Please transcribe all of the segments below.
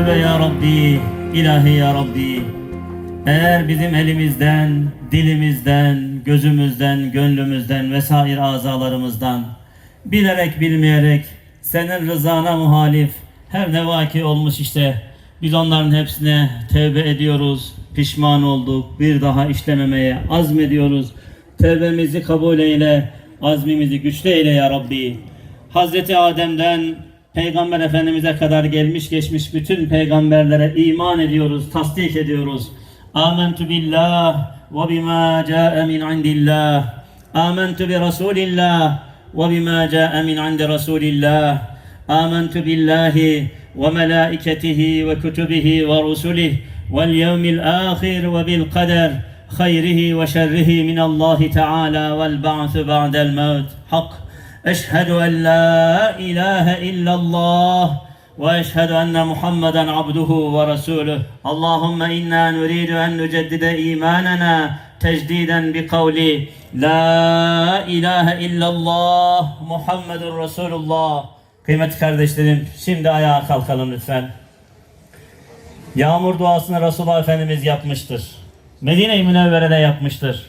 Tevbe ya Rabbi, ilahi ya Rabbi. Eğer bizim elimizden, dilimizden, gözümüzden, gönlümüzden vesair azalarımızdan bilerek bilmeyerek senin rızana muhalif her ne vaki olmuş işte biz onların hepsine tevbe ediyoruz, pişman olduk, bir daha işlememeye azmediyoruz. Tevbemizi kabul eyle, azmimizi güçlü eyle ya Rabbi. Hazreti Adem'den Peygamber Efendimiz'e kadar gelmiş geçmiş bütün peygamberlere iman ediyoruz, tasdik ediyoruz. Âmentü billah ve bimâ câe min indillah. Âmentü bi Rasulillah ve bimâ câe min indi Rasulillah. Âmentü billahi ve melâiketihi ve kütübihi ve rusulih vel yevmil âhir ve bil kader hayrihi ve şerrihi min Allah Teala vel ba'su ba'del mevt. Hak. أشهد أن لا إله إلا الله وأشهد أن محمدا عبده ورسوله اللهم إنا نريد أن نجدد إيماننا تجديدا بقول لا إله إلا الله محمد رسول الله Kıymetli kardeşlerim şimdi ayağa kalkalım lütfen. Yağmur duasını Resulullah Efendimiz yapmıştır. Medine-i Münevvere'de yapmıştır.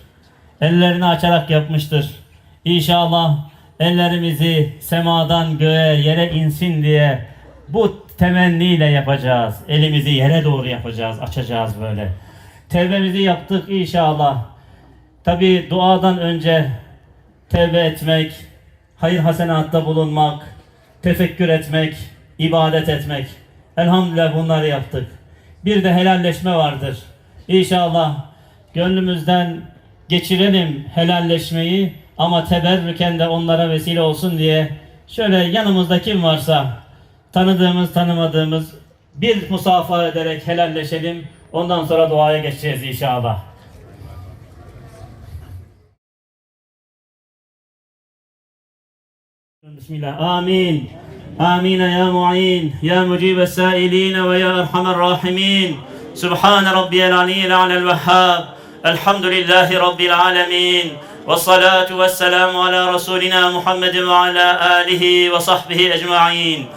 Ellerini açarak yapmıştır. İnşallah ellerimizi semadan göğe yere insin diye bu temenniyle yapacağız. Elimizi yere doğru yapacağız, açacağız böyle. Tevbemizi yaptık inşallah. Tabi duadan önce tevbe etmek, hayır hasenatta bulunmak, tefekkür etmek, ibadet etmek. Elhamdülillah bunları yaptık. Bir de helalleşme vardır. İnşallah gönlümüzden geçirelim helalleşmeyi ama teberrüken de onlara vesile olsun diye şöyle yanımızda kim varsa tanıdığımız tanımadığımız bir musafaha ederek helalleşelim. Ondan sonra duaya geçeceğiz inşallah. بسم الله آمين آمين يا معين يا مجيب السائلين ويا أرحم الراحمين سبحان ربي العلي الأعلى الوهاب الحمد لله رب العالمين والصلاة والسلام على رسولنا محمد وعلى آله وصحبه أجمعين.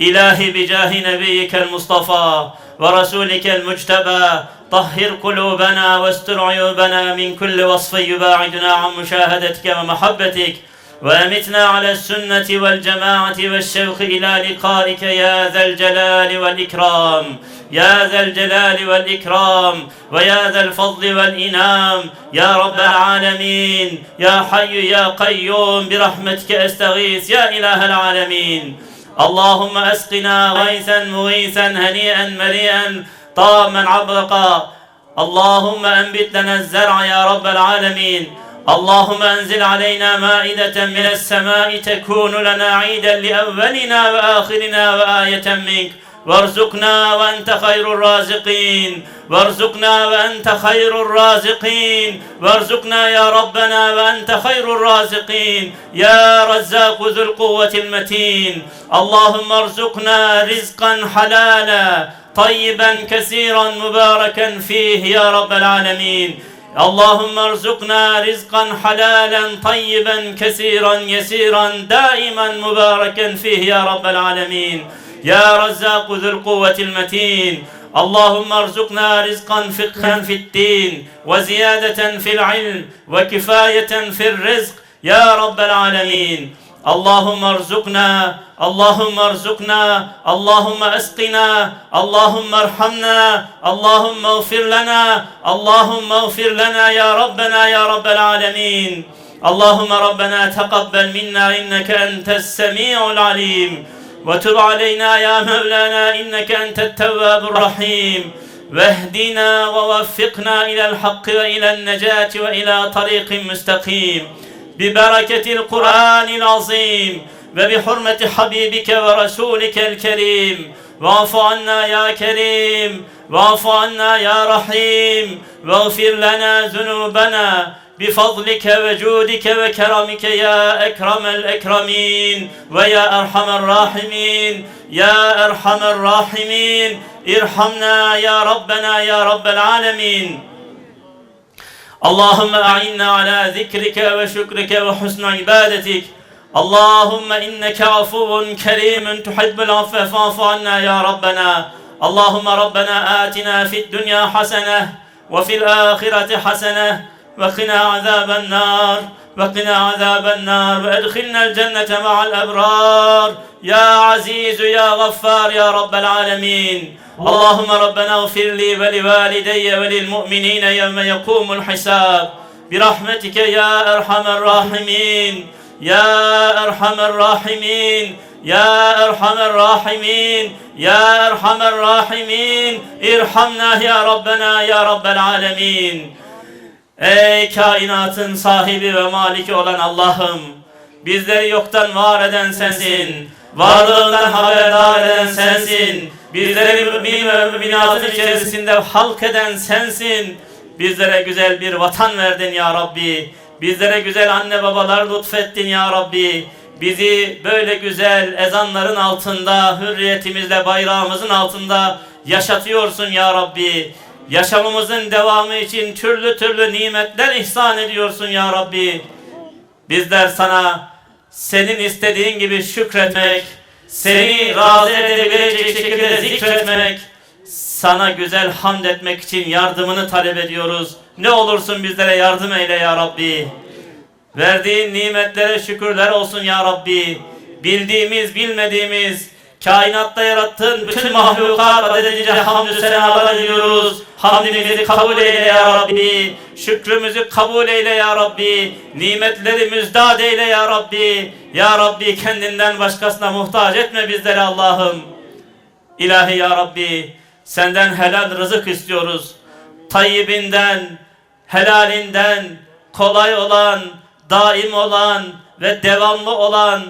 إلهي بجاه نبيك المصطفى ورسولك المجتبى طهر قلوبنا واستر عيوبنا من كل وصف يباعدنا عن مشاهدتك ومحبتك. وأمتنا على السنة والجماعة والشوق إلى لقائك يا ذا الجلال والإكرام يا ذا الجلال والإكرام ويا ذا الفضل والإنام يا رب العالمين يا حي يا قيوم برحمتك أستغيث يا إله العالمين. اللهم أسقنا غيثا مغيثا هنيئا مريئا طاما عبقا. اللهم أنبت لنا الزرع يا رب العالمين. اللهم انزل علينا مائدة من السماء تكون لنا عيدا لأولنا وآخرنا وآية منك. وارزقنا وأنت خير الرازقين. وارزقنا وأنت خير الرازقين. وارزقنا يا ربنا وأنت خير الرازقين. يا رزاق ذو القوة المتين. اللهم ارزقنا رزقا حلالا طيبا كثيرا مباركا فيه يا رب العالمين. اللهم ارزقنا رزقا حلالا طيبا كثيرا يسيرا دائما مباركا فيه يا رب العالمين يا رزاق ذو القوة المتين اللهم ارزقنا رزقا فقها في الدين وزيادة في العلم وكفاية في الرزق يا رب العالمين اللهم ارزقنا اللهم ارزقنا اللهم اسقنا اللهم ارحمنا اللهم اغفر لنا اللهم اغفر لنا يا ربنا يا رب العالمين. اللهم ربنا تقبل منا إنك أنت السميع العليم. وتب علينا يا مولانا إنك أنت التواب الرحيم. واهدنا ووفقنا إلى الحق وإلى النجاة وإلى طريق مستقيم. ببركة القرآن العظيم وبحرمة حبيبك ورسولك الكريم. واعف عنا يا كريم واعف عنا يا رحيم. واغفر لنا ذنوبنا بفضلك وجودك وكرمك يا أكرم الأكرمين. ويا أرحم الراحمين يا أرحم الراحمين. ارحمنا يا ربنا يا رب العالمين. اللهم أعنا على ذكرك وشكرك وحسن عبادتك. اللهم إنك عفو كريم تحب العفو فاعف عنا يا ربنا. اللهم ربنا آتنا في الدنيا حسنة وفي الآخرة حسنة وقنا عذاب النار وقنا عذاب النار. وأدخلنا الجنة مع الأبرار. يا عزيز يا غفار يا رب العالمين. اللهم ربنا اغفر لي ولوالدي وللمؤمنين يوم يقوم الحساب برحمتك يا أرحم الراحمين يا أرحم الراحمين يا أرحم الراحمين يا أرحم الراحمين ارحمنا يا ربنا يا رب العالمين Ey kainatın sahibi ve maliki olan Allah'ım bizleri yoktan var eden sensin varlığından haberdar eden sensin bizleri mümin ve müminatın içerisinde halk eden sensin. Bizlere güzel bir vatan verdin ya Rabbi. Bizlere güzel anne babalar lütfettin ya Rabbi. Bizi böyle güzel ezanların altında hürriyetimizle bayrağımızın altında yaşatıyorsun ya Rabbi. Yaşamımızın devamı için türlü türlü nimetler ihsan ediyorsun ya Rabbi. Bizler sana senin istediğin gibi şükretmek, seni razı edebilecek şekilde zikretmek, sana güzel hamd etmek için yardımını talep ediyoruz. Ne olursun bizlere yardım eyle ya Rabbi. Verdiğin nimetlere şükürler olsun ya Rabbi. Bildiğimiz, bilmediğimiz, kainatta yarattığın bütün mahlukat adedince hamdü senalar ediyoruz. Hamdimizi kabul eyle ya Rabbi. Şükrümüzü kabul eyle ya Rabbi. Nimetleri müzdad eyle ya Rabbi. Ya Rabbi kendinden başkasına muhtaç etme bizleri Allah'ım. İlahi ya Rabbi senden helal rızık istiyoruz. Tayyibinden, helalinden, kolay olan, daim olan ve devamlı olan,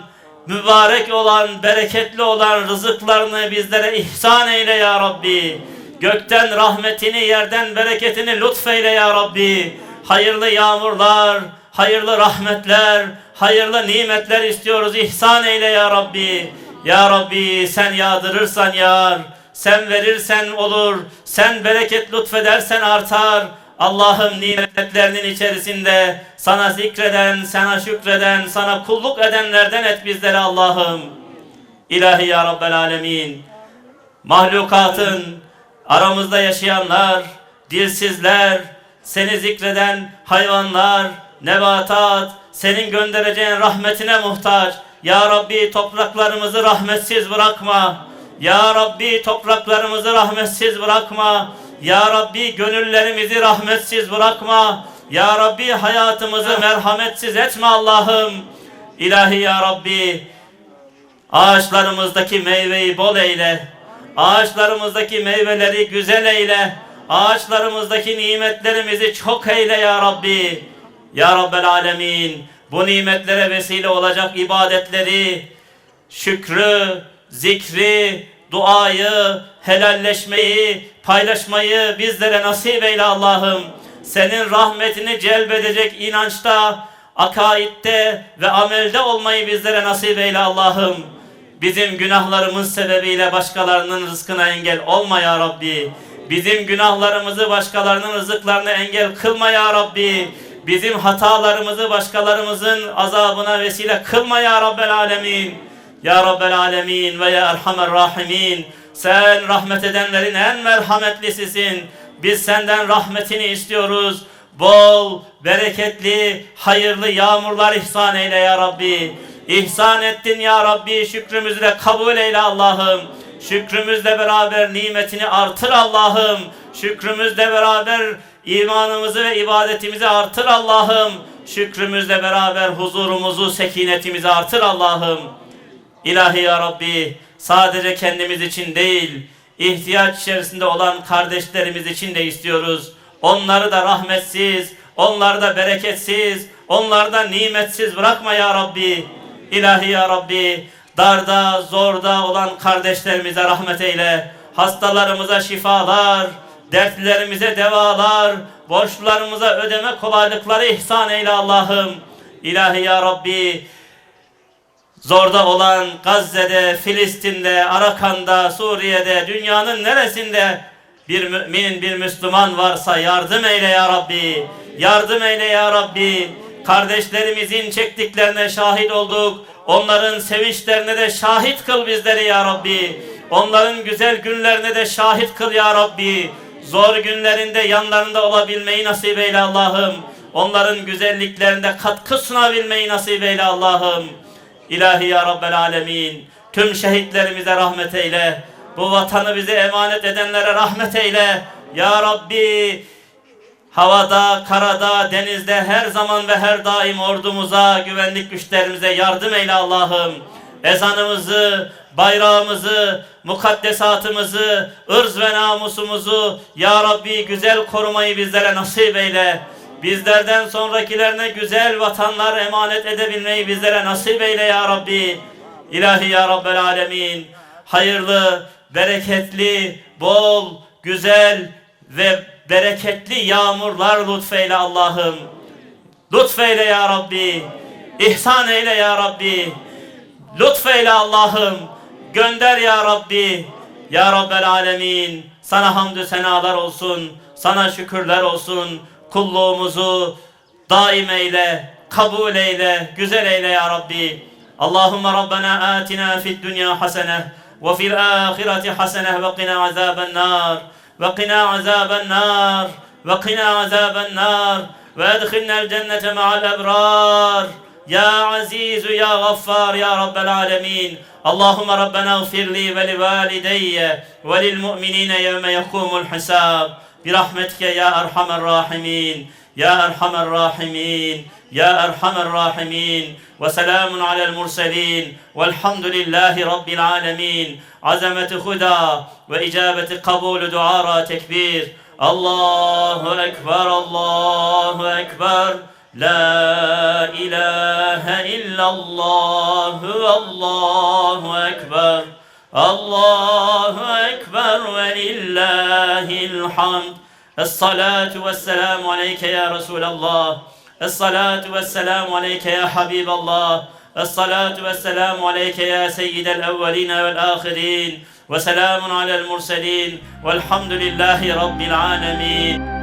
mübarek olan, bereketli olan rızıklarını bizlere ihsan eyle ya Rabbi. Gökten rahmetini, yerden bereketini lütfeyle ya Rabbi. Hayırlı yağmurlar, hayırlı rahmetler, hayırlı nimetler istiyoruz. İhsan eyle ya Rabbi. Ya Rabbi sen yağdırırsan yağar, sen verirsen olur, sen bereket lütfedersen artar. Allah'ım nimetlerinin içerisinde sana zikreden, sana şükreden, sana kulluk edenlerden et bizleri Allah'ım. İlahi ya Rabbel Alemin. Mahlukatın, aramızda yaşayanlar, dilsizler, seni zikreden hayvanlar, nebatat, senin göndereceğin rahmetine muhtaç. Ya Rabbi topraklarımızı rahmetsiz bırakma. Ya Rabbi topraklarımızı rahmetsiz bırakma. Ya Rabbi gönüllerimizi rahmetsiz bırakma. Ya Rabbi hayatımızı merhametsiz etme Allah'ım. İlahi Ya Rabbi ağaçlarımızdaki meyveyi bol eyle. Ağaçlarımızdaki meyveleri güzel eyle. Ağaçlarımızdaki nimetlerimizi çok eyle ya Rabbi. Ya Rabbel Alemin bu nimetlere vesile olacak ibadetleri, şükrü, zikri, duayı, helalleşmeyi, paylaşmayı bizlere nasip eyle Allah'ım. Senin rahmetini celbedecek inançta, akaitte ve amelde olmayı bizlere nasip eyle Allah'ım. Bizim günahlarımız sebebiyle başkalarının rızkına engel olma ya Rabbi. Bizim günahlarımızı başkalarının rızıklarına engel kılma ya Rabbi. Bizim hatalarımızı başkalarımızın azabına vesile kılma ya Rabbel Alemin. Ya Rabbel Alemin ve ya Erhamer Rahimin. Sen rahmet edenlerin en merhametlisisin. Biz senden rahmetini istiyoruz. Bol, bereketli, hayırlı yağmurlar ihsan eyle ya Rabbi. İhsan ettin ya Rabbi. Şükrümüzü de kabul eyle Allah'ım. Şükrümüzle beraber nimetini artır Allah'ım. Şükrümüzle beraber imanımızı ve ibadetimizi artır Allah'ım. Şükrümüzle beraber huzurumuzu, sekinetimizi artır Allah'ım. İlahi ya Rabbi sadece kendimiz için değil, ihtiyaç içerisinde olan kardeşlerimiz için de istiyoruz. Onları da rahmetsiz, onları da bereketsiz, onları da nimetsiz bırakma ya Rabbi. İlahi ya Rabbi darda, zorda olan kardeşlerimize rahmet eyle. Hastalarımıza şifalar, dertlerimize devalar, borçlarımıza ödeme kolaylıkları ihsan eyle Allah'ım. İlahi ya Rabbi zorda olan Gazze'de, Filistin'de, Arakan'da, Suriye'de, dünyanın neresinde bir mümin, bir Müslüman varsa yardım eyle ya Rabbi. Yardım eyle ya Rabbi. Kardeşlerimizin çektiklerine şahit olduk. Onların sevinçlerine de şahit kıl bizleri ya Rabbi. Onların güzel günlerine de şahit kıl ya Rabbi. Zor günlerinde yanlarında olabilmeyi nasip eyle Allah'ım. Onların güzelliklerinde katkı sunabilmeyi nasip eyle Allah'ım. İlahi ya Rabbel Alemin. Tüm şehitlerimize rahmet eyle. Bu vatanı bize emanet edenlere rahmet eyle. Ya Rabbi havada, karada, denizde her zaman ve her daim ordumuza, güvenlik güçlerimize yardım eyle Allah'ım. Ezanımızı, bayrağımızı, mukaddesatımızı, ırz ve namusumuzu Ya Rabbi güzel korumayı bizlere nasip eyle. Bizlerden sonrakilerine güzel vatanlar emanet edebilmeyi bizlere nasip eyle Ya Rabbi. İlahi Ya Rabbel Alemin. Hayırlı, bereketli, bol, güzel ve bereketli yağmurlar lütfeyle Allah'ım. Lütfeyle ya Rabbi. İhsan eyle ya Rabbi. Lütfeyle Allah'ım. Gönder ya Rabbi. Ya Rabbel Alemin. Sana hamdü senalar olsun. Sana şükürler olsun Kulluğumuzu daim eyle. Kabul eyle. Güzel eyle ya Rabbi. Allahümme Rabbena atina fid dünya hasene ve fil ahireti hasene ve qina azaben nar. وقنا عذاب النار وقنا عذاب النار وادخلنا الجنة مع الأبرار يا عزيز يا غفار يا رب العالمين اللهم ربنا اغفر لي ولوالدي وللمؤمنين يوم يقوم الحساب برحمتك يا أرحم الراحمين يا أرحم الراحمين يا أرحم الراحمين وسلام على المرسلين والحمد لله رب العالمين عزمة خدا وإجابة قبول دعاء تكبير الله أكبر الله أكبر لا إله إلا الله الله أكبر الله أكبر ولله الحمد الصلاة والسلام عليك يا رسول الله. الصلاة والسلام عليك يا حبيب الله. الصلاة والسلام عليك يا سيد الأولين والآخرين. وسلام على المرسلين. والحمد لله رب العالمين.